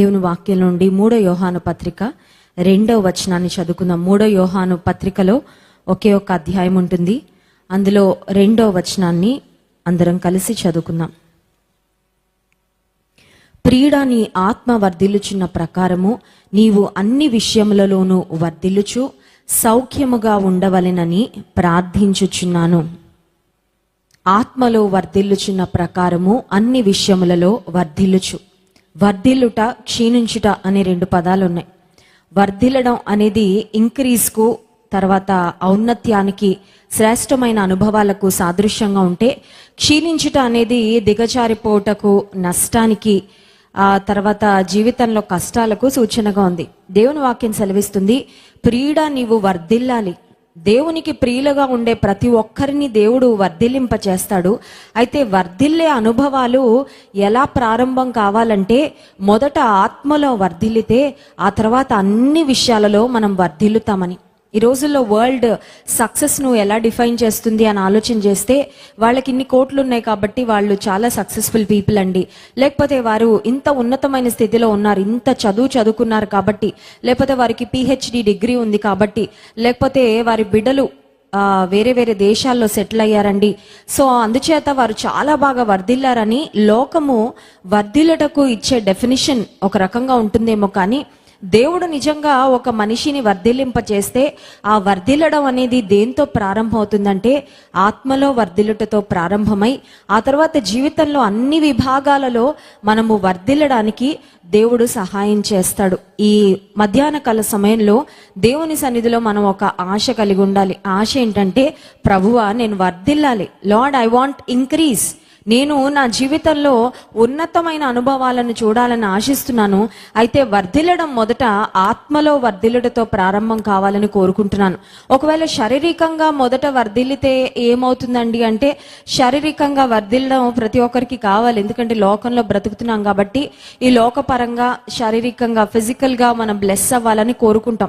దేవుని వాక్యం నుండి మూడో యోహాను పత్రిక రెండో వచనాన్ని చదువుకుందాం. మూడో యోహాను పత్రికలో ఒకే ఒక అధ్యాయం ఉంటుంది. అందులో రెండో వచనాన్ని అందరం కలిసి చదువుకుందాం. ప్రియుడా నీ ఆత్మ వర్ధిల్లుచున్న ప్రకారము నీవు అన్ని విషయములలోనూ వర్ధిల్లుచు సౌఖ్యముగా ఉండవలెనని ప్రార్థించుచున్నాను. ఆత్మలో వర్ధిల్లుచున్న ప్రకారము అన్ని విషయములలో వర్ధిల్లుచు. వర్ధిల్లుట క్షీణించుట అనే రెండు పదాలు ఉన్నాయి వర్ధిల్లడం అనేది ఇంక్రీజ్కు తర్వాత ఔన్నత్యానికి శ్రేష్టమైన అనుభవాలకు సాదృశ్యంగా ఉంటే క్షీణించుట అనేది దిగజారిపోవటకు నష్టానికి ఆ తర్వాత జీవితంలో కష్టాలకు సూచనగా ఉంది. దేవుని వాక్యం సెలవిస్తుంది ప్రియుడా నీవు వర్ధిల్లాలి. దేవునికి ప్రియులుగా ఉండే ప్రతి ఒక్కరిని దేవుడు వర్ధిల్లింప చేస్తాడు అయితే వర్ధిల్లే అనుభవాలు ఎలా ప్రారంభం కావాలంటే మొదట ఆత్మలో వర్ధిల్లితే ఆ తర్వాత అన్ని విషయాలలో మనం వర్ధిల్లుతామని. ఈ రోజుల్లో వరల్డ్ సక్సెస్ను ఎలా డిఫైన్ చేస్తుంది అని ఆలోచన చేస్తే వాళ్ళకి ఇన్ని కోట్లు ఉన్నాయి కాబట్టి వాళ్ళు చాలా సక్సెస్ఫుల్ పీపుల్ అండి. లేకపోతే వారు ఇంత ఉన్నతమైన స్థితిలో ఉన్నారు ఇంత చదువు చదువుకున్నారు కాబట్టి లేకపోతే వారికి పిహెచ్డి డిగ్రీ ఉంది కాబట్టి లేకపోతే వారి బిడ్డలు వేరే వేరే దేశాల్లో సెటిల్ అయ్యారండి. సో అందుచేత వారు చాలా బాగా వర్ధిల్లారని లోకము వర్ధిల్లటకు ఇచ్చే డెఫినిషన్ ఒక రకంగా ఉంటుందేమో కానీ దేవుడు నిజంగా ఒక మనిషిని వర్ధిల్లింప చేస్తే ఆ వర్ధిల్లడం అనేది దేంతో ప్రారంభమవుతుందంటే ఆత్మలో వర్ధిల్లుటతో ప్రారంభమై ఆ తర్వాత జీవితంలో అన్ని విభాగాలలో మనము వర్ధిల్లడానికి దేవుడు సహాయం చేస్తాడు. ఈ మధ్యాహ్న కాల సమయంలో దేవుని సన్నిధిలో మనం ఒక ఆశ కలిగి ఉండాలి. ఆశ ఏంటంటే ప్రభువా నేను వర్ధిల్లాలి. Lord I want increase. నేను నా జీవితంలో ఉన్నతమైన అనుభవాలను చూడాలని ఆశిస్తున్నాను. అయితే వర్ధిల్లడం మొదట ఆత్మలో వర్ధిల్లటతో ప్రారంభం కావాలని కోరుకుంటున్నాను. ఒకవేళ శారీరకంగా మొదట వర్ధిల్లితే ఏమవుతుందండి అంటే శారీరకంగా వర్ధిల్లడం ప్రతి ఒక్కరికి కావాలి. ఎందుకంటే లోకంలో బ్రతుకుతున్నాం కాబట్టి ఈ లోకపరంగా శారీరకంగా ఫిజికల్గా మనం బ్లెస్ అవ్వాలని కోరుకుంటాం.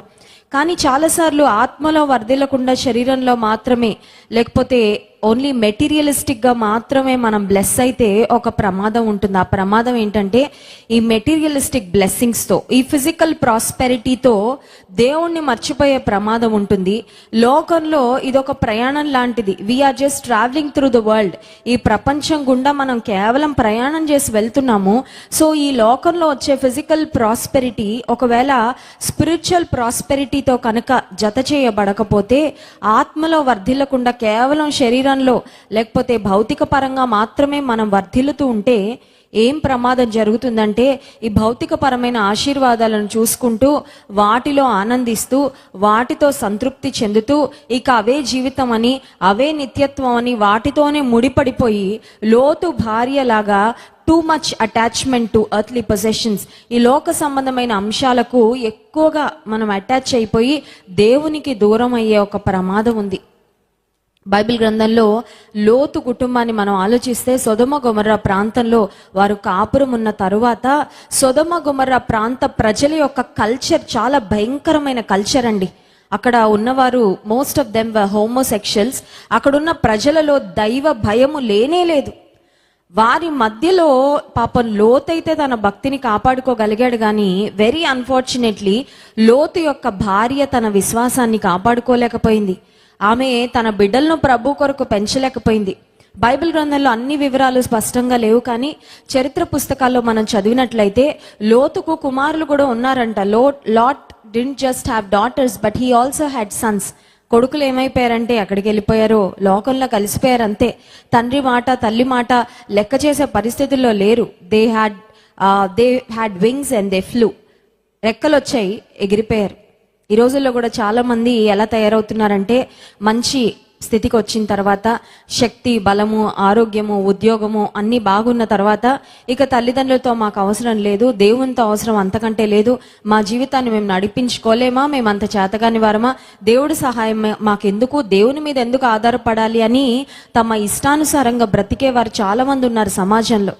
కానీ చాలాసార్లు ఆత్మలో వర్ధిల్లకుండా శరీరంలో మాత్రమే లేకపోతే ఓన్లీ మెటీరియలిస్టిక్గా మాత్రమే మనం బ్లెస్ అయితే ఒక ప్రమాదం ఉంటుంది. ఆ ప్రమాదం ఏంటంటే ఈ మెటీరియలిస్టిక్ బ్లెస్సింగ్స్తో ఈ ఫిజికల్ ప్రాస్పెరిటీతో దేవుణ్ణి మర్చిపోయే ప్రమాదం ఉంటుంది. లోకంలో ఇదొక ప్రయాణం లాంటిది. We're just travelling through the world ఈ ప్రపంచం గుండా మనం కేవలం ప్రయాణం చేసి వెళ్తున్నాము. సో ఈ లోకంలో వచ్చే ఫిజికల్ ప్రాస్పెరిటీ ఒకవేళ స్పిరిచువల్ ప్రాస్పెరిటీతో కనుక జత చేయబడకపోతే ఆత్మలో వర్ధిల్లకుండా కేవలం శరీరం శరీరంలో లేకపోతే భౌతిక పరంగా మాత్రమే మనం వర్ధిల్లుతూ ఉంటే ఏం ప్రమాదం జరుగుతుందంటే ఈ భౌతిక పరమైన ఆశీర్వాదాలను చూసుకుంటూ వాటిలో ఆనందిస్తూ వాటితో సంతృప్తి చెందుతూ ఇక అవే జీవితం అని అవే నిత్యత్వం అని వాటితోనే ముడిపడిపోయి లోతు భార్యలాగా too much attachment to earthly possessions ఈ లోక సంబంధమైన అంశాలకు ఎక్కువగా మనం అటాచ్ అయిపోయి దేవునికి దూరం అయ్యే ఒక ప్రమాదం ఉంది. బైబిల్ గ్రంథంలో లోతు కుటుంబాన్ని మనం ఆలోచిస్తే సొదమ గుమర్ర ప్రాంతంలో వారు కాపురం ఉన్న తరువాత సొదమ గుమర్ర ప్రాంత ప్రజల యొక్క కల్చర్ చాలా భయంకరమైన కల్చర్ అండి. అక్కడ ఉన్నవారు మోస్ట్ ఆఫ్ దెమ్ హోమోసెక్షువల్స్ అక్కడున్న ప్రజలలో దైవ భయము లేనే లేదు. వారి మధ్యలో పాపం లోతైతే తన భక్తిని కాపాడుకోగలిగాడు కానీ వెరీ అన్ఫార్చునేట్లీ లోతు యొక్క భార్య తన విశ్వాసాన్ని కాపాడుకోలేకపోయింది. ఆమె తన బిడ్డలను ప్రభు కొరకు పెంచలేకపోయింది. బైబిల్ గ్రంథంలో అన్ని వివరాలు స్పష్టంగా లేవు కానీ చరిత్ర పుస్తకాల్లో మనం చదివినట్లయితే లోతుకు కుమారులు కూడా ఉన్నారంట. లో Lot didn't just have daughters but he also had sons కొడుకులు ఏమైపోయారంటే ఎక్కడికి వెళ్ళిపోయారో. లోకంలో కలిసిపోయారు అంతే తండ్రి మాట తల్లి మాట లెక్క చేసే పరిస్థితుల్లో లేరు. They had they had wings and they flew రెక్కలు వచ్చాయి ఎగిరిపోయారు. ఈ రోజుల్లో కూడా చాలా మంది ఎలా తయారవుతున్నారంటే మంచి స్థితికి వచ్చిన తర్వాత శక్తి బలము ఆరోగ్యము ఉద్యోగము అన్ని బాగున్న తర్వాత ఇక తల్లిదండ్రులతో మాకు అవసరం లేదు దేవునితో అవసరం అంతకంటే లేదు మా జీవితాన్ని మేము నడిపించుకోలేమా మేము అంత చేతగాని వారమా దేవుడి సహాయం మాకెందుకు దేవుని మీద ఎందుకు ఆధారపడాలి అని తమ ఇష్టానుసారంగా బ్రతికే వారు చాలా మంది ఉన్నారు సమాజంలో.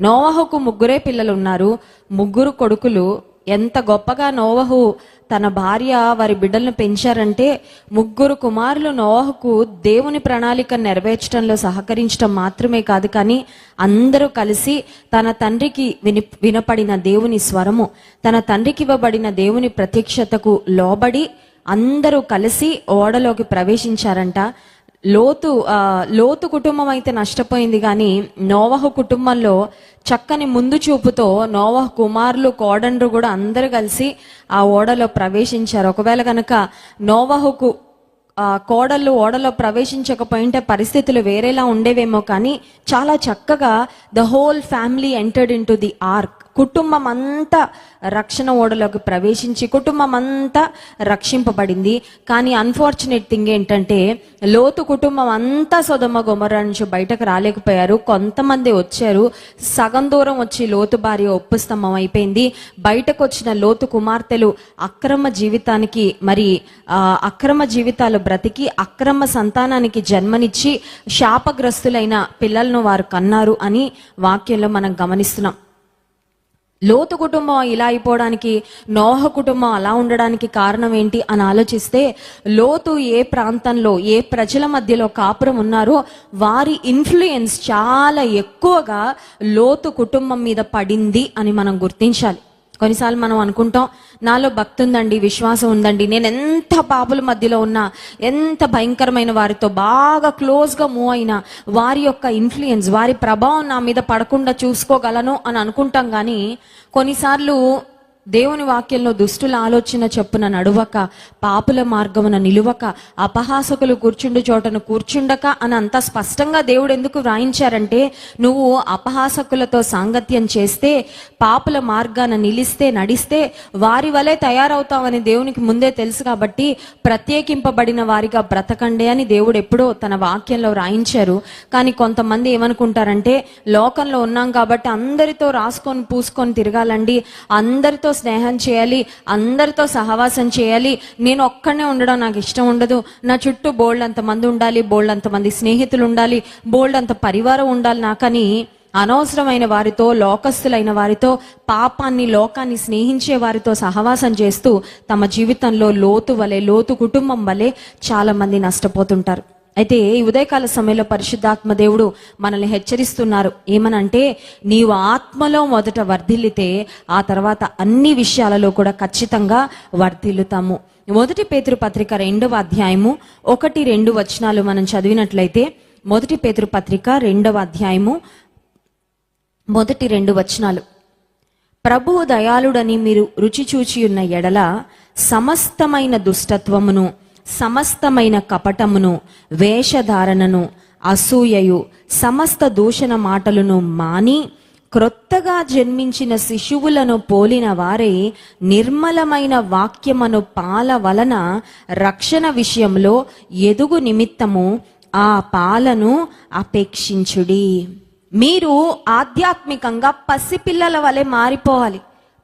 నోవాహకు ముగ్గురే పిల్లలు ఉన్నారు ముగ్గురు కొడుకులు ఎంత గొప్పగా నోవహు తన భార్య వారి బిడ్డలను పెంచారంటే ముగ్గురు కుమారులు నోవహుకు దేవుని ప్రణాళిక నెరవేర్చడంలో సహకరించడం మాత్రమే కాదు కానీ అందరూ కలిసి తన తండ్రికి విని వినపడిన దేవుని స్వరము తన తండ్రికి ఇవ్వబడిన దేవుని ప్రత్యక్షతకు లోబడి అందరూ కలిసి ఓడలోకి ప్రవేశించారంట. లోతు లోతు కుటుంబం అయితే నష్టపోయింది కానీ నోవహు కుటుంబంలో చక్కని ముందు చూపుతో నోవహ కుమారులు కోడండ్రు కూడా అందరూ కలిసి ఆ ఓడలో ప్రవేశించారు. ఒకవేళ కనుక నోవహుకు కోడళ్ళు ఓడలో ప్రవేశించకపోయింటే పరిస్థితులు వేరేలా ఉండేవేమో కానీ చాలా చక్కగా the whole family entered in to the ark కుటుంబం అంతా రక్షణ ఓడలోకి ప్రవేశించి కుటుంబం అంతా రక్షింపబడింది. కానీ అన్ఫార్చునేట్ థింగ్ ఏంటంటే లోతు కుటుంబం అంతా సొదమ గుమర నుంచి బయటకు రాలేకపోయారు. కొంతమంది వచ్చారు. సగం దూరం వచ్చి లోతు భార్య ఒప్పు స్తంభం అయిపోయింది. బయటకు వచ్చిన లోతు కుమార్తెలు అక్రమ జీవితానికి మరి అక్రమ జీవితాలు బ్రతికి అక్రమ సంతానానికి జన్మనిచ్చి శాపగ్రస్తులైన పిల్లలను వారు కన్నారు అని వాక్యంలో మనం గమనిస్తున్నాం. లోతు కుటుంబం ఇలా అయిపోవడానికి నోహ కుటుంబం అలా ఉండడానికి కారణం ఏంటి అని ఆలోచిస్తే లోతు ఏ ప్రాంతంలో ఏ ప్రజల మధ్యలో కాపురం ఉన్నారో వారి ఇన్ఫ్లుయెన్స్ చాలా ఎక్కువగా లోతు కుటుంబం మీద పడింది అని మనం గుర్తించాలి. కొన్నిసార్లు మనం అనుకుంటాం నాలో భక్తి ఉందండి విశ్వాసం ఉందండి నేను ఎంత పాపుల మధ్యలో ఉన్నా ఎంత భయంకరమైన వారితో బాగా క్లోజ్గా మూవ్ అయినా వారి యొక్క ఇన్ఫ్లుయెన్స్ వారి ప్రభావం నా మీద పడకుండా చూసుకోగలను అని అనుకుంటాం కానీ కొన్నిసార్లు దేవుని వాక్యంలో దుష్టుల ఆలోచన చెప్పున నడువక పాపుల మార్గమున నిలువక అపహాసకులు కూర్చుండు చోటను కూర్చుండక అని అంత స్పష్టంగా దేవుడు ఎందుకు వ్రాయించారంటే నువ్వు అపహాసకులతో సాంగత్యం చేస్తే పాపుల మార్గాన నిలిస్తే నడిస్తే వారి వలె తయారవుతావని దేవునికి ముందే తెలుసు కాబట్టి ప్రత్యేకింపబడిన వారిగా బ్రతకండి అని దేవుడు ఎప్పుడో తన వాక్యంలో వ్రాయించారు. కానీ కొంతమంది ఏమనుకుంటారంటే లోకంలో ఉన్నాం కాబట్టి అందరితో రాసుకొని పూసుకొని తిరగాలండి అందరితో స్నేహం చేయాలి అందరితో సహవాసం చేయాలి. నేను ఒక్కనే ఉండడం నాకు ఇష్టం ఉండదు. నా చుట్టూ బోల్డ్ అంతమంది ఉండాలి బోల్డ్ అంత మంది స్నేహితులు ఉండాలి బోల్డ్ అంత పరివారం ఉండాలి నాకని అనవసరమైన వారితో లోకస్తులైన వారితో పాపాన్ని లోకాన్ని స్నేహించే వారితో సహవాసం చేస్తూ తమ జీవితంలో లోతు వలె లోతు కుటుంబం వలె చాలా మంది నష్టపోతుంటారు. అయితే ఈ ఉదయకాల సమయంలో పరిశుద్ధాత్మ దేవుడు మనల్ని హెచ్చరిస్తున్నారు. ఏమనంటే నీవు ఆత్మలో మొదట వర్ధిల్లితే ఆ తర్వాత అన్ని విషయాలలో కూడా ఖచ్చితంగా వర్ధిల్లుతాము. మొదటి పేతురు పత్రిక రెండవ అధ్యాయము ఒకటి రెండు వచనాలు మనం చదివినట్లయితే మొదటి పేతురు పత్రిక రెండవ అధ్యాయము మొదటి రెండు వచనాలు. ప్రభువు దయాళుడని మీరు రుచి చూచి ఉన్న ఎడల సమస్తమైన దుష్టత్వమును సమస్తమైన కపటమును వేషధారణను అసూయయు సమస్త దూషణ మాటలను మాని క్రొత్తగా జన్మించిన శిశువులను పోలిన వారే నిర్మలమైన వాక్యమను పాల వలన రక్షణ విషయంలో ఎదుగు నిమిత్తము ఆ పాలను అపేక్షించుడి. మీరు ఆధ్యాత్మికంగా పసిపిల్లల వలె మారిపోవాలి.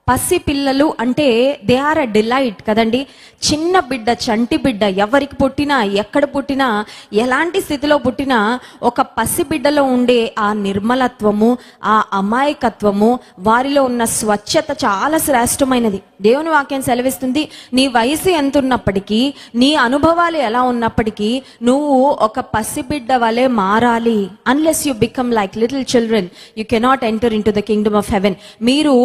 పసి పిల్లలు అంటే దే ఆర్ అ డిలైట్ కదండి. చిన్న బిడ్డ చంటి బిడ్డ ఎవరికి పుట్టినా ఎక్కడ పుట్టినా ఎలాంటి స్థితిలో పుట్టినా ఒక పసి బిడ్డలో ఉండే ఆ నిర్మలత్వము ఆ అమాయకత్వము వారిలో ఉన్న స్వచ్ఛత చాలా శ్రేష్టమైనది. దేవుని వాక్యం సెలవిస్తుంది నీ వయసు ఎంత ఉన్నప్పటికీ నీ అనుభవాలు ఎలా ఉన్నప్పటికీ నువ్వు ఒక పసిబిడ్డ వలె మారాలి. Unless you become like little children you cannot enter in to the kingdom of heaven మీరు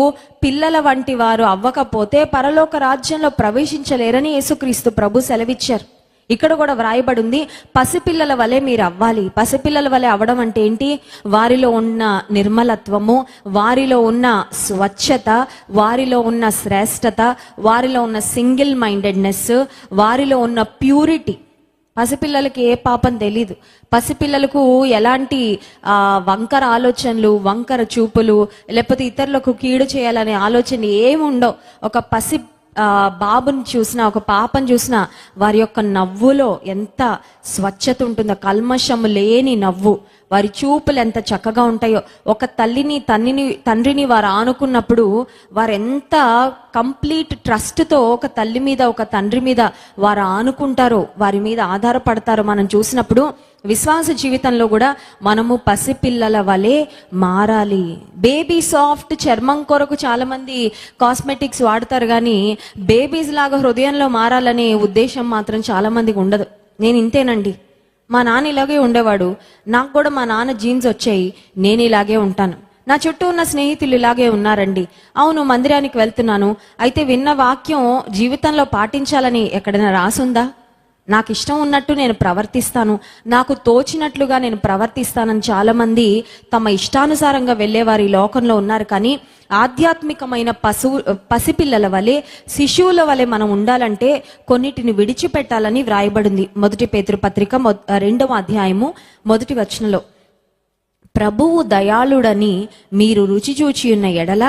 పిల్లల వంటి వారు అవ్వకపోతే పరలోక రాజ్యంలో ప్రవేశించలేరని యేసుక్రీస్తు ప్రభు సెలవిచ్చారు. ఇక్కడ కూడా వ్రాయబడి ఉంది పసిపిల్లల వలె మీరు అవ్వాలి పసిపిల్లల వలె అవ్వడం అంటే ఏంటి? వారిలో ఉన్న నిర్మలత్వము వారిలో ఉన్న స్వచ్ఛత వారిలో ఉన్న శ్రేష్టత వారిలో ఉన్న సింగిల్ మైండెడ్నెస్ వారిలో ఉన్న ప్యూరిటీ పసిపిల్లలకి ఏ పాపం తెలీదు. పసిపిల్లలకు ఎలాంటి వంకర ఆలోచనలు వంకర చూపులు లేకపోతే ఇతరులకు కీడు చేయాలనే ఆలోచన ఏమి ఉండవు ఒక పసి బాబుని చూసినా ఒక పాపను చూసినా వారి యొక్క నవ్వులో ఎంత స్వచ్ఛత ఉంటుందో కల్మషము లేని నవ్వు వారి చూపులు ఎంత చక్కగా ఉంటాయో ఒక తల్లిని తన్నిని తండ్రిని వారు ఆనుకున్నప్పుడు వారెంత కంప్లీట్ ట్రస్ట్తో ఒక తల్లి మీద ఒక తండ్రి మీద వారు ఆనుకుంటారో వారి మీద ఆధారపడతారో మనం చూసినప్పుడు విశ్వాస జీవితంలో కూడా మనము పసిపిల్లల వలె మారాలి. బేబీ సాఫ్ట్ చర్మం కొరకు చాలామంది కాస్మెటిక్స్ వాడతారు కానీ బేబీస్ లాగా హృదయంలో మారాలనే ఉద్దేశం మాత్రం చాలామందికి ఉండదు. నేను ఇంతేనండి. మా నాన్న ఇలాగే ఉండేవాడు. నాకు కూడా మా నాన్న జీన్స్ వచ్చాయి. నేను ఇలాగే ఉంటాను. నా చుట్టూ ఉన్న స్నేహితులు ఇలాగే ఉన్నారండి. అవును మందిరానికి వెళ్తున్నాను. అయితే విన్న వాక్యం జీవితంలో పాటించాలని ఎక్కడైనా రాసుందా? నాకు ఇష్టం ఉన్నట్టు నేను ప్రవర్తిస్తాను. నాకు తోచినట్లుగా నేను ప్రవర్తిస్తానని చాలామంది తమ ఇష్టానుసారంగా వెళ్ళేవారు ఈ లోకంలో ఉన్నారు. కానీ ఆధ్యాత్మికమైన పశువు పసిపిల్లల వలె శిశువుల వలె మనం ఉండాలంటే కొన్నిటిని విడిచిపెట్టాలని వ్రాయబడింది. మొదటి పేతృపత్రిక మొ- రెండవ అధ్యాయము మొదటి వచనంలో. ప్రభువు దయాళుడని మీరు రుచి చూచి ఉన్న ఎడల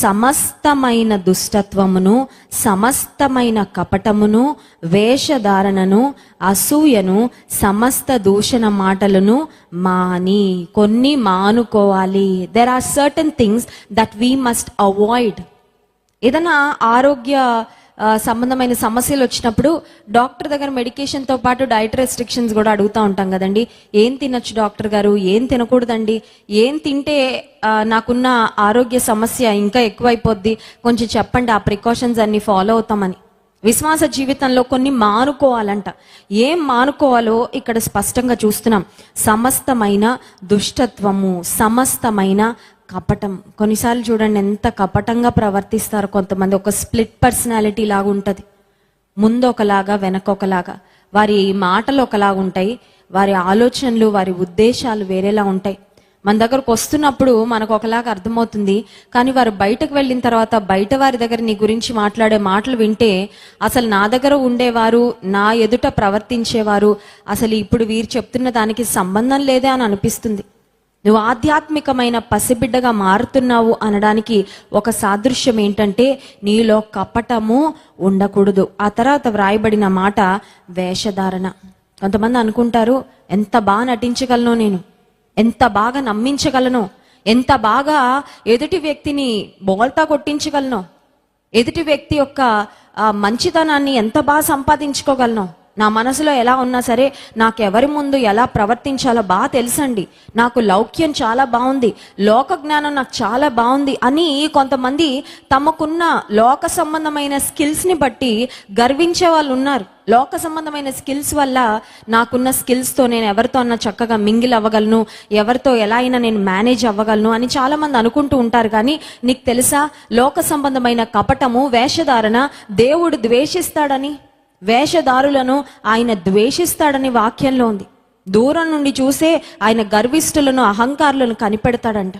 సమస్తమైన దుష్టత్వమును సమస్తమైన కపటమును వేషధారణను అసూయను సమస్త దూషణ మాటలను మాని కొన్ని మానుకోవాలి. There are certain things that we must avoid ఏదైనా ఆరోగ్య సంబంధమైన సమస్యలు వచ్చినప్పుడు డాక్టర్ దగ్గర మెడికేషన్తో పాటు డైట్ రెస్ట్రిక్షన్స్ కూడా అడుగుతూ ఉంటాం కదండి. ఏం తినొచ్చు డాక్టర్ గారు? ఏం తినకూడదండి? ఏం తింటే నాకున్న ఆరోగ్య సమస్య ఇంకా ఎక్కువైపోద్ది? కొంచెం చెప్పండి ఆ ప్రికాషన్స్ అన్ని ఫాలో అవుతామని. విశ్వాస జీవితంలో కొన్ని మానుకోవాలంట. ఏం మానుకోవాలో ఇక్కడ స్పష్టంగా చూస్తున్నాం. సమస్తమైన దుష్టత్వము సమస్తమైన కపటం. కొన్నిసార్లు చూడండి ఎంత కపటంగా ప్రవర్తిస్తారు కొంతమంది. ఒక స్ప్లిట్ పర్సనాలిటీ లాగా ఉంటుంది. ముందు ఒకలాగా వెనక ఒకలాగా వారి మాటలు ఒకలాగా ఉంటాయి. వారి ఆలోచనలు వారి ఉద్దేశాలు వేరేలా ఉంటాయి. మన దగ్గరకు వస్తున్నప్పుడు మనకు ఒకలాగా అర్థమవుతుంది. కానీ వారు బయటకు వెళ్ళిన తర్వాత బయట వారి దగ్గర నీ గురించి మాట్లాడే మాటలు వింటే అసలు నా దగ్గర ఉండేవారు నా ఎదుట ప్రవర్తించేవారు అసలు ఇప్పుడు వీరు చెప్తున్న దానికి సంబంధం లేదే అని అనిపిస్తుంది. నువ్వు ఆధ్యాత్మికమైన పసిబిడ్డగా మారుతున్నావు అనడానికి ఒక సాదృశ్యం ఏంటంటే నీలో కపటము ఉండకూడదు. ఆ తర్వాత వ్రాయబడిన మాట వేషధారణ. కొంతమంది అనుకుంటారు ఎంత బాగా నటించగలను నేను? ఎంత బాగా నమ్మించగలను? ఎంత బాగా ఎదుటి వ్యక్తిని బోల్తా కొట్టించగలను? ఎదుటి వ్యక్తి యొక్క మంచితనాన్ని ఎంత బాగా సంపాదించుకోగలను? నా మనసులో ఎలా ఉన్నా సరే నాకు ఎవరి ముందు ఎలా ప్రవర్తించాలో బాగా తెలుసండి. నాకు లౌక్యం చాలా బాగుంది లోక జ్ఞానం నాకు చాలా బాగుంది అని కొంతమంది తమకున్న లోక సంబంధమైన స్కిల్స్ని బట్టి గర్వించే వాళ్ళు ఉన్నారు. లోక సంబంధమైన స్కిల్స్ వల్ల నాకున్న స్కిల్స్తో నేను ఎవరితో అన్నా చక్కగా మింగిల్ అవ్వగలను ఎవరితో ఎలా అయినా నేను మేనేజ్ అవ్వగలను అని చాలామంది అనుకుంటూ ఉంటారు. కానీ నీకు తెలుసా లోక సంబంధమైన కపటము వేషధారణ దేవుడు ద్వేషిస్తాడని? వేషధారులను ఆయన ద్వేషిస్తాడని వాక్యంలో ఉంది. దూరం నుండి చూసే ఆయన గర్విష్ఠులను అహంకారులను కనిపెడతాడంట.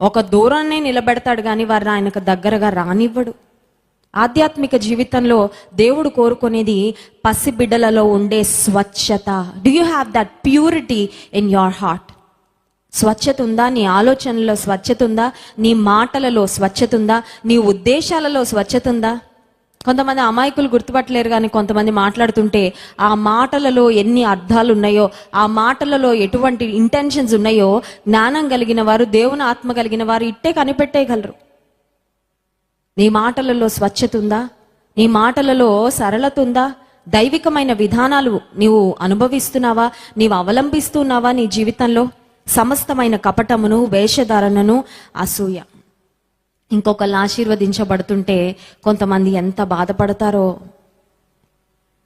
ఒక దూరాన్నే నిలబెడతాడు కానీ వారిని ఆయనకు దగ్గరగా రానివ్వడు. ఆధ్యాత్మిక జీవితంలో దేవుడు కోరుకునేది పసిబిడ్డలలో ఉండే స్వచ్ఛత. Do you have that purity in your heart స్వచ్ఛత ఉందా? నీ ఆలోచనలో స్వచ్ఛత ఉందా? నీ మాటలలో స్వచ్ఛత ఉందా? నీ ఉద్దేశాలలో స్వచ్ఛత ఉందా? కొంతమంది అమాయకులు గుర్తుపట్టలేరు కానీ కొంతమంది మాట్లాడుతుంటే ఆ మాటలలో ఎన్ని అర్థాలు ఉన్నాయో ఆ మాటలలో ఎటువంటి ఇంటెన్షన్స్ ఉన్నాయో జ్ఞానం కలిగిన వారు దేవుని ఆత్మ కలిగిన వారు ఇట్టే కనిపెట్టేయగలరు. నీ మాటలలో స్వచ్ఛత ఉందా? నీ మాటలలో సరళత ఉందా? దైవికమైన విధానాలు నీవు అనుభవిస్తున్నావా? నీవు అవలంబిస్తున్నావా నీ జీవితంలో? సమస్తమైన కపటమును వేషధారణను అసూయ. ఇంకొకళ్ళు ఆశీర్వదించబడుతుంటే కొంతమంది ఎంత బాధపడతారో.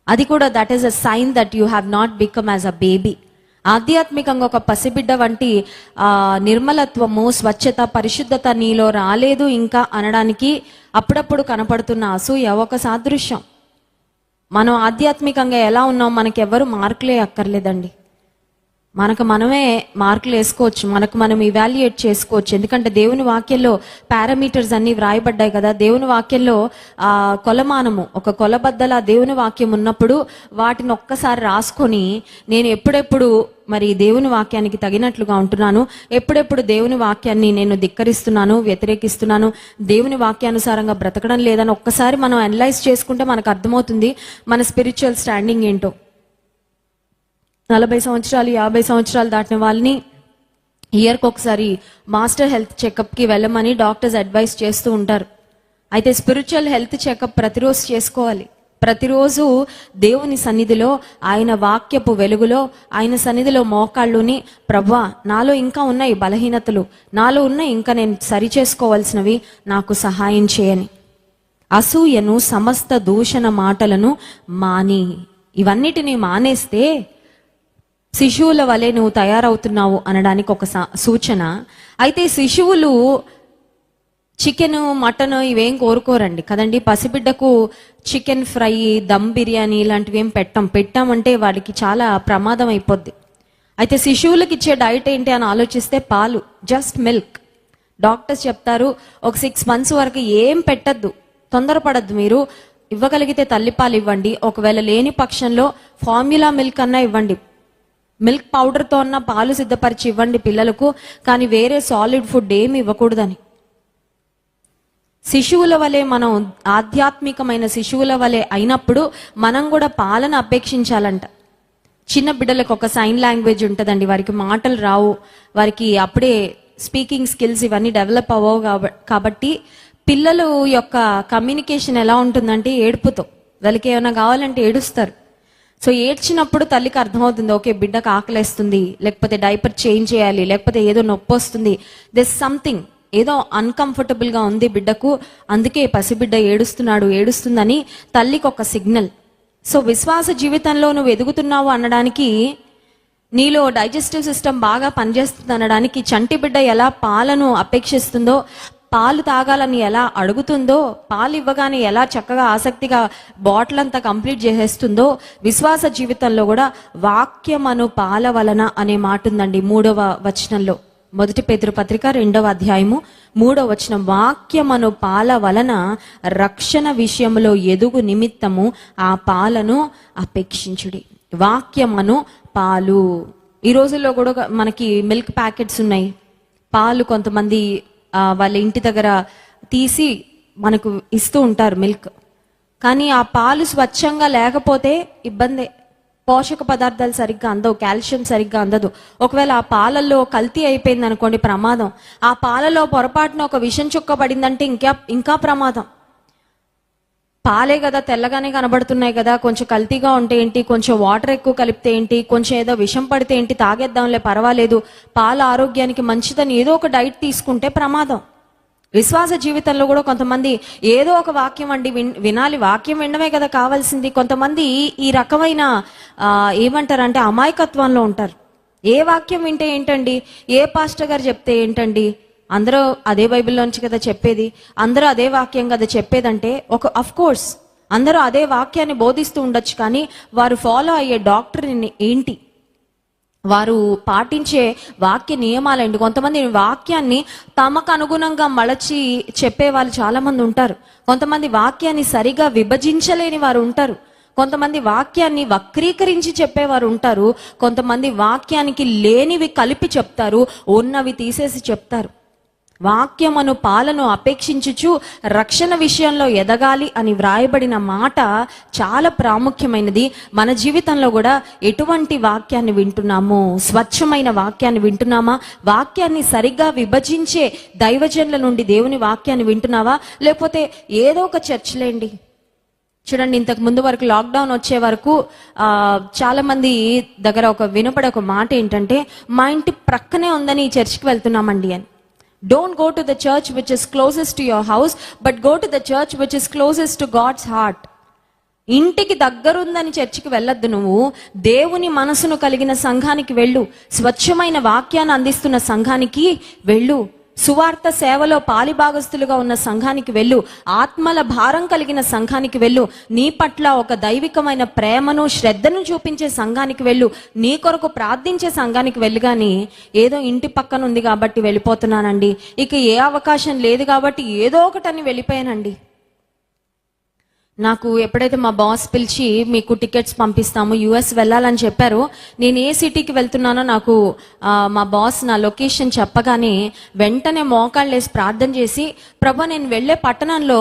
అది కూడా that is a sign that you have not become as a baby ఆధ్యాత్మికంగా ఒక పసిబిడ్డ వంటి ఆ నిర్మలత్వము స్వచ్ఛత పరిశుద్ధత నీలో రాలేదు ఇంకా అనడానికి అప్పుడప్పుడు కనపడుతున్న అసూయ ఒక సాదృశ్యం. మనం ఆధ్యాత్మికంగా ఎలా ఉన్నాం మనకెవ్వరు మార్కులే అక్కర్లేదండి. మనకు మనమే మార్కులు వేసుకోవచ్చు మనకు మనం ఇవాల్యుయేట్ చేసుకోవచ్చు. ఎందుకంటే దేవుని వాక్యంలో పారామీటర్స్ అన్ని వ్రాయబడ్డాయి కదా. దేవుని వాక్యంలో ఆ కొలమానము ఒక కొలబద్దల దేవుని వాక్యం ఉన్నప్పుడు వాటిని ఒక్కసారి రాసుకొని నేను ఎప్పుడెప్పుడు మరి దేవుని వాక్యానికి తగినట్లుగా ఉంటున్నాను ఎప్పుడెప్పుడు దేవుని వాక్యాన్ని నేను ధిక్కరిస్తున్నాను వ్యతిరేకిస్తున్నాను దేవుని వాక్యానుసారంగా బ్రతకడం లేదని ఒక్కసారి మనం అనలైజ్ చేసుకుంటే మనకు అర్థమవుతుంది మన స్పిరిచువల్ స్టాండింగ్ ఏంటో. నలభై సంవత్సరాలు యాభై సంవత్సరాలు దాటిన వాళ్ళని ఇయర్కి ఒకసారి మాస్టర్ హెల్త్ చెకప్కి వెళ్ళమని డాక్టర్స్ అడ్వైస్ చేస్తూ ఉంటారు. అయితే స్పిరిచువల్ హెల్త్ చెకప్ ప్రతిరోజు చేసుకోవాలి. ప్రతిరోజు దేవుని సన్నిధిలో ఆయన వాక్యపు వెలుగులో ఆయన సన్నిధిలో మోకాళ్ళుని ప్రభా నాలో ఇంకా ఉన్నాయి బలహీనతలు. నాలో ఉన్నాయి ఇంకా నేను సరి చేసుకోవాల్సినవి నాకు సహాయం చేయని. అసూయను సమస్త దూషణ మాటలను మాని ఇవన్నిటిని మానేస్తే శిశువుల వలె నువ్వు తయారవుతున్నావు అనడానికి ఒక సూచన. అయితే శిశువులు చికెన్ మటన్ ఇవేం కోరుకోరండి. కదండి పసిబిడ్డకు చికెన్ ఫ్రై దమ్ బిర్యానీ ఇలాంటివి ఏం పెట్టాం. పెట్టామంటే వాడికి చాలా ప్రమాదం అయిపోద్ది. అయితే శిశువులకు ఇచ్చే డైట్ ఏంటి అని ఆలోచిస్తే పాలు జస్ట్ మిల్క్. డాక్టర్స్ చెప్తారు ఒక సిక్స్ మంత్స్ వరకు ఏం పెట్టద్దు. తొందరపడద్దు మీరు. ఇవ్వగలిగితే తల్లిపాలు ఇవ్వండి. ఒకవేళ లేని పక్షంలో ఫార్ములా మిల్క్ అన్నా ఇవ్వండి. మిల్క్ పౌడర్తో ఉన్న పాలు సిద్ధపరిచి ఇవ్వండి పిల్లలకు కానీ వేరే సాలిడ్ ఫుడ్ ఏమి ఇవ్వకూడదని. శిశువుల వలె మనం ఆధ్యాత్మికమైన శిశువుల వలె అయినప్పుడు మనం కూడా పాలన అపేక్షించాలంట. చిన్న బిడ్డలకు ఒక సైన్ లాంగ్వేజ్ ఉంటుందండి వారికి మాటలు రావు వారికి అప్పుడే స్పీకింగ్ స్కిల్స్ ఇవన్నీ డెవలప్ అవ్వవు కాబ- కాబట్టి పిల్లలు యొక్క కమ్యూనికేషన్ ఎలా ఉంటుందంటే ఏడుపుతో. వాళ్ళకి ఏమైనా కావాలంటే ఏడుస్తారు. సో ఏడ్చినప్పుడు తల్లికి అర్థమవుతుంది ఓకే బిడ్డకు ఆకలేస్తుంది లేకపోతే డైపర్ చేంజ్ చేయాలి లేకపోతే ఏదో నొప్పి వస్తుంది. దిస్ సంథింగ్ ఏదో అన్కంఫర్టబుల్గా గా ఉంది బిడ్డకు అందుకే పసిబిడ్డ ఏడుస్తున్నాడు ఏడుస్తుందని తల్లికి ఒక సిగ్నల్ సో విశ్వాస జీవితంలో నువ్వు ఎదుగుతున్నావు అనడానికి నీలో డైజెస్టివ్ సిస్టమ్ బాగా పనిచేస్తుంది అనడానికి చంటి బిడ్డ ఎలా పాలను అపేక్షిస్తుందో పాలు తాగాలని ఎలా అడుగుతుందో పాలు ఇవ్వగానే ఎలా చక్కగా ఆసక్తిగా బాటిల్ అంతా కంప్లీట్ చేసేస్తుందో విశ్వాస జీవితంలో కూడా వాక్యమను పాల వలన అనే మాట ఉందండి మూడవ వచనంలో. మొదటి పేతురు పత్రిక రెండవ అధ్యాయము మూడవ వచనం. వాక్యమను పాల వలన రక్షణ విషయంలో ఎదుగు నిమిత్తము ఆ పాలను అపేక్షించుడి. వాక్యమను పాలు. ఈ రోజుల్లో కూడా మనకి మిల్క్ ప్యాకెట్స్ ఉన్నాయి. పాలు కొంతమంది వాళ్ళ ఇంటి దగ్గర తీసి మనకు ఇస్తూ ఉంటారు మిల్క్. కానీ ఆ పాలు స్వచ్ఛంగా లేకపోతే ఇబ్బందే. పోషక పదార్థాలు సరిగ్గా అందవు కాల్షియం సరిగ్గా అందదు. ఒకవేళ ఆ పాలల్లో కల్తీ అయిపోయింది అనుకోండి ప్రమాదం. ఆ పాలలో పొరపాటున ఒక విషం చుక్క పడిందంటే ఇంకా ఇంకా ప్రమాదం. పాలే కదా తెల్లగానే కనబడుతున్నాయి కదా. కొంచెం కల్తీగా ఉంటే ఏంటి? కొంచెం వాటర్ ఎక్కువ కలిపితే ఏంటి? కొంచెం ఏదో విషం పడితే ఏంటి? తాగేద్దాంలే పర్వాలేదు. పాల ఆరోగ్యానికి మంచిదని ఏదో ఒక డైట్ తీసుకుంటే ప్రమాదం. విశ్వాస జీవితంలో కూడా కొంతమంది ఏదో ఒక వాక్యం అండి విన్- వినాలి. వాక్యం వినడమే కదా కావాల్సింది. కొంతమంది ఈ రకమైన ఏమంటారు ఏమంటారంటే అమాయకత్వంలో ఉంటారు. ఏ వాక్యం వింటే ఏంటండి? ఏ పాస్టర్ గారు చెప్తే ఏంటండి? అందరూ అదే బైబిల్లోంచి కదా చెప్పేది. అందరూ అదే వాక్యం కదా చెప్పేదంటే ఒక అఫ్ కోర్స్ అందరూ అదే వాక్యాన్ని బోధిస్తూ ఉండొచ్చు కానీ వారు ఫాలో అయ్యే డాక్టర్ ఏంటి? వారు పాటించే వాక్య నియమాలండి కొంతమంది వాక్యాన్ని తమకు అనుగుణంగా మలచి చెప్పే వాళ్ళు చాలామంది ఉంటారు. కొంతమంది వాక్యాన్ని సరిగా విభజించలేని వారు ఉంటారు. కొంతమంది వాక్యాన్ని వక్రీకరించి చెప్పేవారు ఉంటారు. కొంతమంది వాక్యానికి లేనివి కలిపి చెప్తారు. ఉన్నవి తీసేసి చెప్తారు. వాక్యమును పాలను అపేక్షించుచు రక్షణ విషయంలో ఎదగాలి అని వ్రాయబడిన మాట చాలా ప్రాముఖ్యమైనది. మన జీవితంలో కూడా ఎటువంటి వాక్యాన్ని వింటున్నాము? స్వచ్ఛమైన వాక్యాన్ని వింటున్నామా? వాక్యాన్ని సరిగ్గా విభజించే దైవజనుల నుండి దేవుని వాక్యాన్ని వింటున్నావా? లేకపోతే ఏదో ఒక చర్చలేండి? చూడండి ఇంతకు ముందు వరకు లాక్డౌన్ వచ్చే వరకు చాలా మంది దగ్గర ఒక వినపడే ఒక మాట ఏంటంటే మా ఇంటి ప్రక్కనే ఉందని ఈ చర్చికి వెళ్తున్నామండి అని. Don't go to the church which is closest to your house but go to the church which is closest to God's heart ఇంటికి దగ్గరుందని చర్చికి వెళ్ళొద్దు నువ్వు. దేవుని మనసును కలిగిన సంఘానికి వెళ్ళు. స్వచ్ఛమైన వాక్యాన్ని అందిస్తున్న సంఘానికి వెళ్ళు. సువార్త సేవలో పాలిభాగస్తులుగా ఉన్న సంఘానికి వెళ్ళు. ఆత్మల భారం కలిగిన సంఘానికి వెళ్ళు. నీ పట్ల ఒక దైవికమైన ప్రేమను శ్రద్ధను చూపించే సంఘానికి వెళ్ళు. నీ కొరకు ప్రార్థించే సంఘానికి వెళ్ళు కానీ ఏదో ఇంటి పక్కన ఉంది కాబట్టి వెళ్ళిపోతున్నానండి. ఇక ఏ అవకాశం లేదు కాబట్టి ఏదో ఒకటని వెళ్ళిపోయానండి. నాకు ఎప్పుడైతే మా బాస్ పిలిచి మీకు టికెట్స్ పంపిస్తాము యుఎస్ వెళ్ళాలని చెప్పారు నేను ఏ సిటీకి వెళ్తున్నానో నాకు మా బాస్ నా లొకేషన్ చెప్పగానే వెంటనే మోకాళ్ళు వేసి ప్రార్థన చేసి ప్రభా నేను వెళ్ళే పట్టణంలో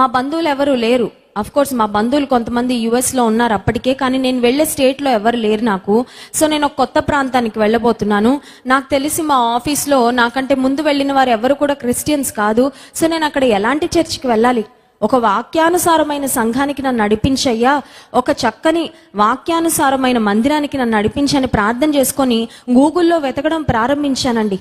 మా బంధువులు ఎవరు లేరు. అఫ్ కోర్స్ మా బంధువులు కొంతమంది యుఎస్లో ఉన్నారు అప్పటికే కానీ నేను వెళ్ళే స్టేట్లో ఎవరు లేరు నాకు. సో నేను ఒక కొత్త ప్రాంతానికి వెళ్ళబోతున్నాను. నాకు తెలిసి మా ఆఫీస్లో నాకంటే ముందు వెళ్ళిన వారు ఎవరు కూడా క్రిస్టియన్స్ కాదు. సో నేను అక్కడ ఎలాంటి చర్చికి వెళ్ళాలి? ఒక వాక్యానుసారమైన సంఘానికి నన్ను నడిపించయ్యా. ఒక చక్కని వాక్యానుసారమైన మందిరానికి నన్ను నడిపించని ప్రార్థన చేసుకొని గూగుల్లో వెతకడం ప్రారంభించానండి.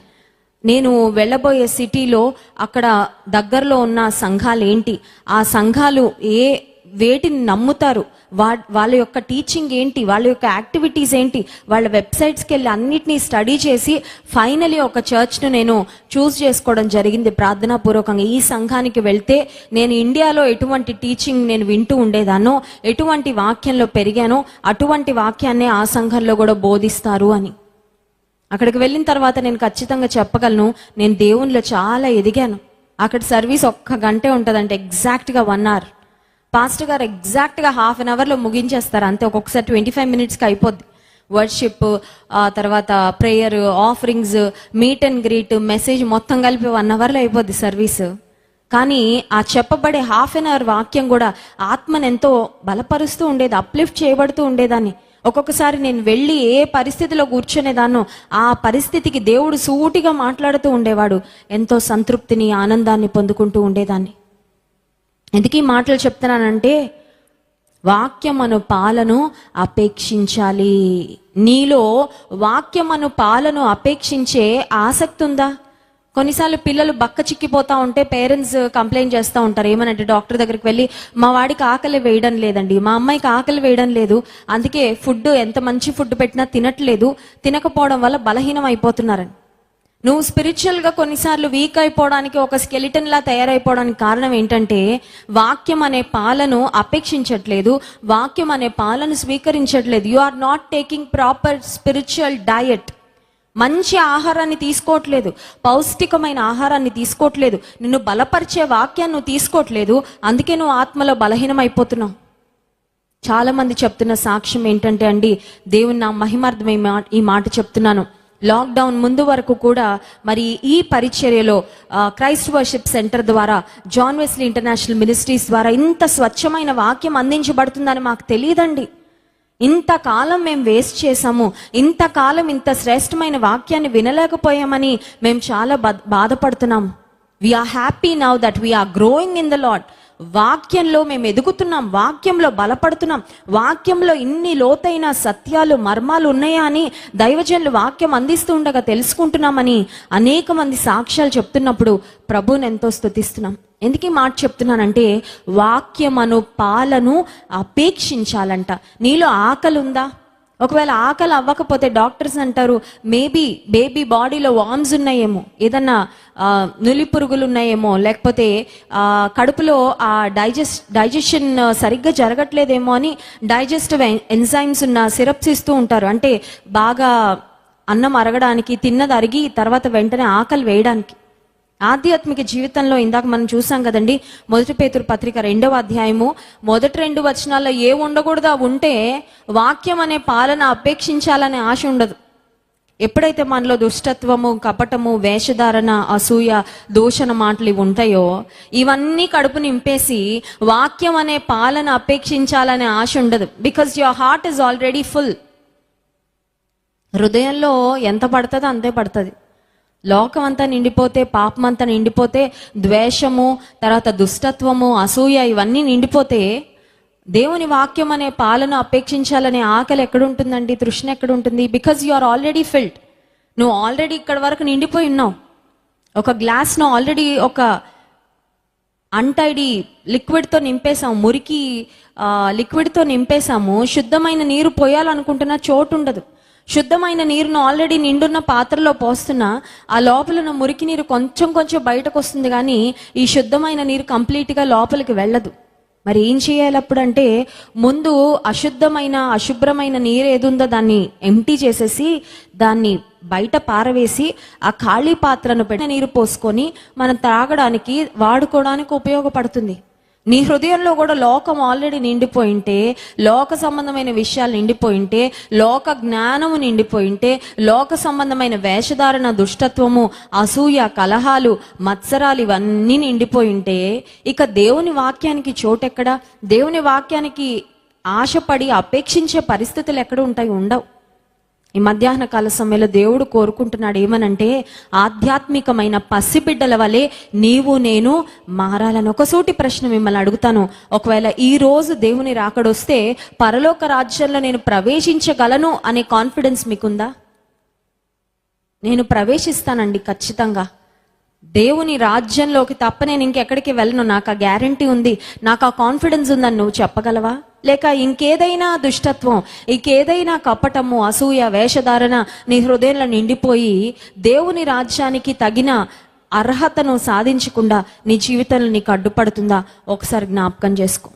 నేను వెళ్ళబోయే సిటీలో అక్కడ దగ్గరలో ఉన్న సంఘాలు ఏంటి? ఆ సంఘాలు ఏ వేటిని నమ్ముతారు? వా వాళ్ళ యొక్క టీచింగ్ ఏంటి? వాళ్ళ యొక్క యాక్టివిటీస్ ఏంటి? వాళ్ళ వెబ్సైట్స్కి వెళ్ళి అన్నిటినీ స్టడీ చేసి ఫైనలీ ఒక చర్చ్ను నేను చూస్ చేసుకోవడం జరిగింది ప్రార్థనాపూర్వకంగా. ఈ సంఘానికి వెళ్తే నేను ఇండియాలో ఎటువంటి టీచింగ్ నేను వింటూ ఉండేదానో ఎటువంటి వాక్యంలో పెరిగానో అటువంటి వాక్యాన్నే ఆ సంఘంలో కూడా బోధిస్తారు అని. అక్కడికి వెళ్ళిన తర్వాత నేను ఖచ్చితంగా చెప్పగలను నేను దేవునిలో చాలా ఎదిగాను. అక్కడ సర్వీస్ ఒక్క గంటే ఉంటుందంటే ఎగ్జాక్ట్గా వన్ అవర్. పాస్టర్ గారు ఎగ్జాక్ట్గా హాఫ్ అన్ అవర్లో ముగించేస్తారు. అంతే ఒక్కొక్కసారి ట్వంటీ ఫైవ్ మినిట్స్కి అయిపోద్ది. వర్షిప్ ఆ తర్వాత prayer offerings meet and greet message మొత్తం కలిపి వన్ అవర్లో అయిపోద్ది సర్వీస్ కానీ ఆ చెప్పబడే హాఫ్ అన్ అవర్ వాక్యం కూడా ఆత్మను ఎంతో బలపరుస్తూ ఉండేది అప్లిఫ్ట్ చేయబడుతూ ఉండేదాన్ని. ఒక్కొక్కసారి నేను వెళ్ళి ఏ పరిస్థితిలో కూర్చునేదానో ఆ పరిస్థితికి దేవుడు సూటిగా మాట్లాడుతూ ఉండేవాడు. ఎంతో సంతృప్తిని ఆనందాన్ని పొందుకుంటూ ఉండేదాన్ని. ఎందుకు ఈ మాటలు చెప్తున్నానంటే వాక్యమను పాలను అపేక్షించాలి. నీలో వాక్యమను పాలను అపేక్షించే ఆసక్తి ఉందా? కొన్నిసార్లు పిల్లలు బక్క చిక్కిపోతా ఉంటే పేరెంట్స్ కంప్లైంట్ చేస్తూ ఉంటారు. ఏమనంటే డాక్టర్ దగ్గరికి వెళ్ళి మా వాడికి ఆకలి వేయడం లేదండి మా అమ్మాయికి ఆకలి వేయడం లేదు అందుకే ఫుడ్ ఎంత మంచి ఫుడ్ పెట్టినా తినట్లేదు తినకపోవడం వల్ల బలహీనం అయిపోతున్నారని. నువ్వు స్పిరిచువల్గా కొన్నిసార్లు వీక్ అయిపోవడానికి ఒక స్కెలిటన్ లా తయారైపోవడానికి కారణం ఏంటంటే వాక్యం అనే పాలను అపేక్షించట్లేదు. వాక్యం అనే పాలను స్వీకరించట్లేదు. You are not taking proper spiritual diet మంచి ఆహారాన్ని తీసుకోవట్లేదు. పౌష్టికమైన ఆహారాన్ని తీసుకోవట్లేదు. నిన్ను బలపరిచే వాక్యాన్ని నువ్వు తీసుకోవట్లేదు. అందుకే నువ్వు ఆత్మలో బలహీనం అయిపోతున్నావు చాలా మంది చెప్తున్న సాక్ష్యం ఏంటంటే అండి దేవుని నా మహిమార్థం ఈ ఈ మాట చెప్తున్నాను. లాక్డౌన్ ముందు వరకు కూడా మరి ఈ పరిచర్యలో క్రైస్ట్ వర్షిప్ సెంటర్ ద్వారా జాన్ వెస్లీ ఇంటర్నేషనల్ మినిస్ట్రీస్ ద్వారా ఇంత స్వచ్ఛమైన వాక్యం అందించబడుతుందని మాకు తెలియదండి. ఇంతకాలం మేము వేస్ట్ చేసాము ఇంతకాలం ఇంత శ్రేష్టమైన వాక్యాన్ని వినలేకపోయామని మేము చాలా బాధపడుతున్నాం. We're happy now that we're growing in the Lord వాక్యంలో మేము ఎదుగుతున్నాం వాక్యంలో బలపడుతున్నాం వాక్యంలో ఇన్ని లోతైన సత్యాలు మర్మాలు ఉన్నాయా అని దైవజనులు వాక్యం అందిస్తూ ఉండగా తెలుసుకుంటున్నామని అనేక మంది సాక్ష్యాలు చెప్తున్నప్పుడు ప్రభుని ఎంతో స్తుతిస్తున్నాం ఎందుకు ఈ మాట చెప్తున్నానంటే వాక్యమను పాలను అపేక్షించాలంట. నీలో ఆకలి ఉందా ఒకవేళ ఆకలి అవ్వకపోతే డాక్టర్స్ అంటారు మేబీ బేబీ బాడీలో వామ్స్ ఉన్నాయేమో ఏదన్నా నులి పురుగులు ఉన్నాయేమో లేకపోతే కడుపులో ఆ డైజెస్ట్ డైజెషన్ సరిగ్గా జరగట్లేదేమో అని డైజెస్టివ్ ఎంజైమ్స్ ఉన్న సిరప్స్ ఇస్తూ ఉంటారు. అంటే బాగా అన్నం అరగడానికి తిన్నది అరిగి తర్వాత వెంటనే ఆకలి వేయడానికి. ఆధ్యాత్మిక జీవితంలో ఇందాక మనం చూసాం కదండి మొదటి పేతురు పత్రిక రెండవ అధ్యాయము మొదటి రెండు వచనాల్లో ఏ ఉండకూడదు ఉంటే వాక్యం అనే పాలన అపేక్షించాలనే ఆశ ఉండదు. ఎప్పుడైతే మనలో దుష్టత్వము కపటము వేషధారణ అసూయ దూషణ మాటలు ఇవి ఉంటాయో ఇవన్నీ కడుపు నింపేసి వాక్యం అనే పాలన అపేక్షించాలనే ఆశ ఉండదు. Because your heart is already full హృదయంలో ఎంత పడుతుందో అంతే పడుతుంది. లోకం అంతా నిండిపోతే పాపం అంతా నిండిపోతే ద్వేషము తర్వాత దుష్టత్వము అసూయ ఇవన్నీ నిండిపోతే దేవుని వాక్యం అనే పాలన అపేక్షించాలనే ఆకలి ఎక్కడుంటుందండి? తృష్ణ ఎక్కడుంటుంది? Because you are already filled నువ్వు ఆల్రెడీ ఇక్కడ వరకు నిండిపోయి ఉన్నావు. ఒక గ్లాస్ను ఆల్రెడీ ఒక అంటైడి లిక్విడ్తో నింపేసాము మురికి లిక్విడ్తో నింపేసాము శుద్ధమైన నీరు పోయాలనుకుంటున్న చోటు ఉండదు. శుద్ధమైన నీరును ఆల్రెడీ నిండున్న పాత్రలో పోస్తున్నా ఆ లోపల ఉన్న మురికి నీరు కొంచెం కొంచెం బయటకు వస్తుంది కానీ ఈ శుద్ధమైన నీరు కంప్లీట్గా లోపలికి వెళ్ళదు. మరి ఏం చేయాలి అప్పుడంటే ముందు అశుద్ధమైన అశుభ్రమైన నీరు ఏదుందో దాన్ని ఎంటీ చేసేసి దాన్ని బయట పారవేసి ఆ ఖాళీ పాత్రను పెట్టి నీరు పోసుకొని మనం త్రాగడానికి వాడుకోవడానికి ఉపయోగపడుతుంది. నీ హృదయంలో కూడా లోకం ఆల్రెడీ నిండిపోయింటే లోక సంబంధమైన విషయాలు నిండిపోయింటే లోక జ్ఞానము నిండిపోయింటే లోక సంబంధమైన వేషధారణ దుష్టత్వము అసూయ కలహాలు మత్సరాలు ఇవన్నీ నిండిపోయింటే ఇక దేవుని వాక్యానికి చోటెక్కడ? దేవుని వాక్యానికి ఆశపడి అపేక్షించే పరిస్థితులు ఎక్కడ ఉంటాయి? ఉండవు. ఈ మధ్యాహ్న కాల సమయంలో దేవుడు కోరుకుంటున్నాడు ఏమనంటే ఆధ్యాత్మికమైన పసిబిడ్డల వలె నీవు నేను మారాలని ఒక సూటి ప్రశ్న మిమ్మల్ని అడుగుతాను. ఒకవేళ ఈ రోజు దేవుని రాకడొస్తే పరలోక రాజ్యంలో నేను ప్రవేశించగలను అనే కాన్ఫిడెన్స్ మీకుందా? నేను ప్రవేశిస్తానండి ఖచ్చితంగా. దేవుని రాజ్యంలోకి తప్ప నేను ఇంకెక్కడికి వెళ్ళను. నాకు ఆ గ్యారంటీ ఉంది. నాకు ఆ కాన్ఫిడెన్స్ ఉందని నువ్వు చెప్పగలవా? లేక ఇంకేదైనా దుష్టత్వం ఇంకేదైనా కపటము అసూయ వేషధారణ నీ హృదయంలో నిండిపోయి దేవుని రాజ్యానికి తగిన అర్హతను సాధించకుండా నీ జీవితంలో నీకు అడ్డుపడుతుందా? ఒకసారి జ్ఞాపకం చేసుకో.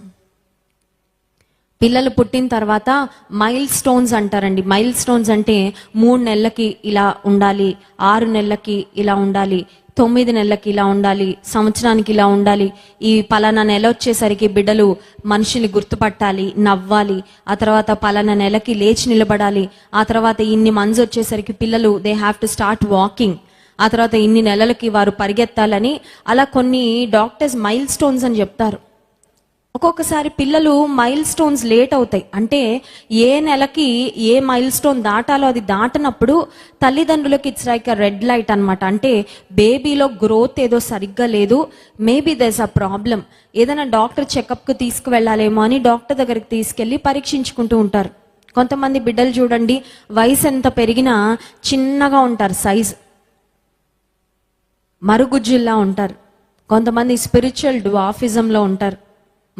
పిల్లలు పుట్టిన తర్వాత మైల్ స్టోన్స్ అంటారండి. మైల్ స్టోన్స్ అంటే మూడు నెలలకి ఇలా ఉండాలి ఆరు నెలలకి ఇలా ఉండాలి తొమ్మిది నెలలకి ఇలా ఉండాలి సంవత్సరానికి ఇలా ఉండాలి. ఈ పలానా నెల వచ్చేసరికి బిడ్డలు మనిషిని గుర్తుపట్టాలి నవ్వాలి. ఆ తర్వాత పలానా నెలకి లేచి నిలబడాలి. ఆ తర్వాత ఇన్ని మంత్స్ వచ్చేసరికి పిల్లలు they have to start walking ఆ తర్వాత ఇన్ని నెలలకి వారు పరిగెత్తాలని. అలా కొన్ని డాక్టర్స్ మైల్ స్టోన్స్ అని చెప్తారు. ఒక్కొక్కసారి పిల్లలు మైల్ స్టోన్స్ లేట్ అవుతాయి. అంటే ఏ నెలకి ఏ మైల్ స్టోన్ దాటాలో అది దాటనప్పుడు తల్లిదండ్రులకి ఇట్స్ లైక్ రెడ్ లైట్ అన్నమాట. అంటే బేబీలో గ్రోత్ ఏదో సరిగ్గా లేదు. మేబీ దెస్ అ ప్రాబ్లం ఏదైనా డాక్టర్ చెకప్కి తీసుకువెళ్ళాలేమో అని డాక్టర్ దగ్గరికి తీసుకెళ్ళి పరీక్షించుకుంటూ ఉంటారు. కొంతమంది బిడ్డలు చూడండి వయసు ఎంత పెరిగినా చిన్నగా ఉంటారు సైజ్ మరుగుజ్జుల్లా ఉంటారు. కొంతమంది స్పిరిచువల్ డ్వాఫిజంలో ఉంటారు.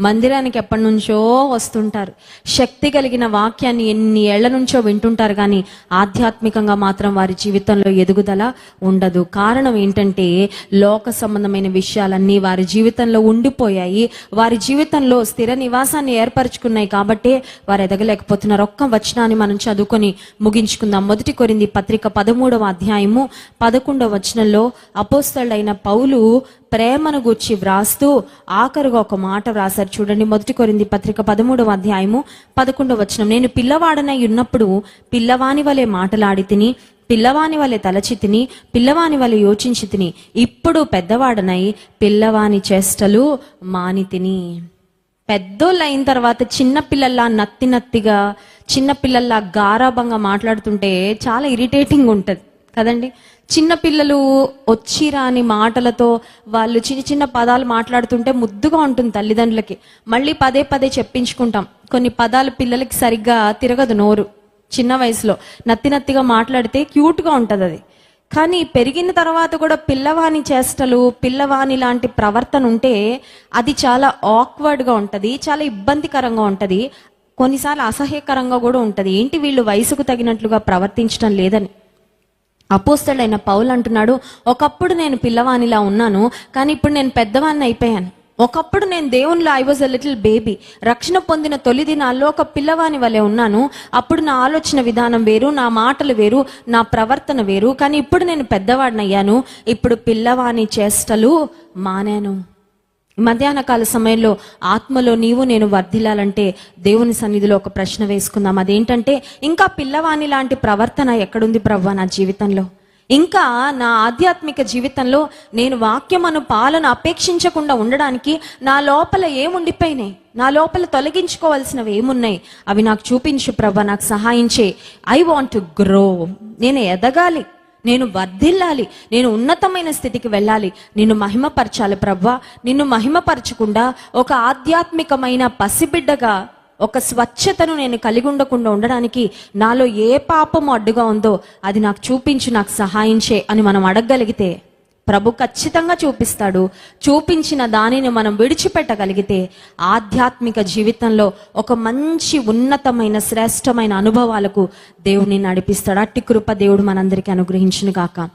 మందిరానికి ఎప్పటి నుంచో వస్తుంటారు. శక్తి కలిగిన వాక్యాన్ని ఎన్ని ఏళ్ళ నుంచో వింటుంటారు కానీ ఆధ్యాత్మికంగా మాత్రం వారి జీవితంలో ఎదుగుదల ఉండదు. కారణం ఏంటంటే లోక సంబంధమైన విషయాలన్నీ వారి జీవితంలో ఉండిపోయాయి. వారి జీవితంలో స్థిర నివాసాన్ని ఏర్పరచుకున్నాయి కాబట్టే వారు ఎదగలేకపోతున్నారు. ఒక్క వచనాన్ని మనం చదువుకొని ముగించుకుందాం. మొదటి కొరింది పత్రిక పదమూడవ అధ్యాయము పదకొండవ వచనంలో అపోస్తలుడైన పౌలు ప్రేమను గుర్చి వ్రాస్తూ ఆఖరుగా ఒక మాట వ్రాసారు చూడండి. మొదటి కొరింది పత్రిక పదమూడవ అధ్యాయము పదకొండవ వచనం. నేను పిల్లవాడనై ఉన్నప్పుడు పిల్లవాని వలె మాటలాడి తిని పిల్లవాని వలె తలచి తిని పిల్లవాని వలె యోచించి తిని ఇప్పుడు పెద్దవాడనై పిల్లవాని చేష్టలు మాని తిని. పెద్దోళ్ళు అయిన తర్వాత చిన్న పిల్లల్లా నత్తి నత్తిగా చిన్న పిల్లల్లా గారాభంగా మాట్లాడుతుంటే చాలా ఇరిటేటింగ్ ఉంటుంది. కదండి? చిన్న పిల్లలు వచ్చి రాని మాటలతో వాళ్ళు చిన్న చిన్న పదాలు మాట్లాడుతుంటే ముద్దుగా ఉంటుంది తల్లిదండ్రులకి. మళ్ళీ పదే పదే చెప్పించుకుంటాం. కొన్ని పదాలు పిల్లలకి సరిగ్గా తిరగదు నోరు. చిన్న వయసులో నత్తి నత్తిగా మాట్లాడితే క్యూట్గా ఉంటుంది అది. కానీ పెరిగిన తర్వాత కూడా పిల్లవాని చేష్టలు పిల్లవాని లాంటి ప్రవర్తన ఉంటే అది చాలా ఆక్వర్డ్గా ఉంటుంది చాలా ఇబ్బందికరంగా ఉంటుంది కొన్నిసార్లు అసహ్యకరంగా కూడా ఉంటుంది. ఏంటి వీళ్ళు వయసుకు తగినట్లుగా ప్రవర్తించడం లేదని? అపోస్తడైన పౌలు అంటున్నాడు ఒకప్పుడు నేను పిల్లవానిలా ఉన్నాను కానీ ఇప్పుడు నేను పెద్దవాన్ని అయిపోయాను. ఒకప్పుడు నేను దేవునిలో I was a little baby రక్షణ పొందిన తొలి దినాల్లో ఒక పిల్లవాని వలె ఉన్నాను. అప్పుడు నా ఆలోచన విధానం వేరు నా మాటలు వేరు నా ప్రవర్తన వేరు కానీ ఇప్పుడు నేను పెద్దవాడినయ్యాను. ఇప్పుడు పిల్లవాని చేష్టలు మానాను. మధ్యాహ్న కాల సమయంలో ఆత్మలో నీవు నేను వర్ధిల్లాలంటే దేవుని సన్నిధిలో ఒక ప్రశ్న వేసుకుందాం. అదేంటంటే ఇంకా పిల్లవాని లాంటి ప్రవర్తన ఎక్కడుంది ప్రవ్వ నా జీవితంలో? ఇంకా నా ఆధ్యాత్మిక జీవితంలో నేను వాక్యమను పాలన అపేక్షించకుండా ఉండడానికి నా లోపల ఏముండిపోయినాయి? నా లోపల తొలగించుకోవాల్సినవి ఏమున్నాయి? అవి నాకు చూపించు ప్రభ నాకు సహాయించే. ఐ వాంట్ టు గ్రో నేను ఎదగాలి. నేను వర్ధిల్లాలి నేను ఉన్నతమైన స్థితికి వెళ్ళాలి నిన్ను మహిమపరచాలి ప్రవ్వా. నిన్ను మహిమపరచకుండా ఒక ఆధ్యాత్మికమైన పసిబిడ్డగా ఒక స్వచ్ఛతను నేను కలిగి ఉండకుండా ఉండడానికి నాలో ఏ పాపము అడ్డుగా ఉందో అది నాకు చూపించి నాకు సహాయించే అని మనం అడగగలిగితే ప్రభు ఖచ్చితంగా చూపిస్తాడు. చూపించిన దానిని మనం విడిచిపెట్టగలిగితే ఆధ్యాత్మిక జీవితంలో ఒక మంచి ఉన్నతమైన శ్రేష్టమైన అనుభవాలకు దేవుని నడిపిస్తాడు. అట్టి కృప దేవుడు మనందరికీ అనుగ్రహించును కాక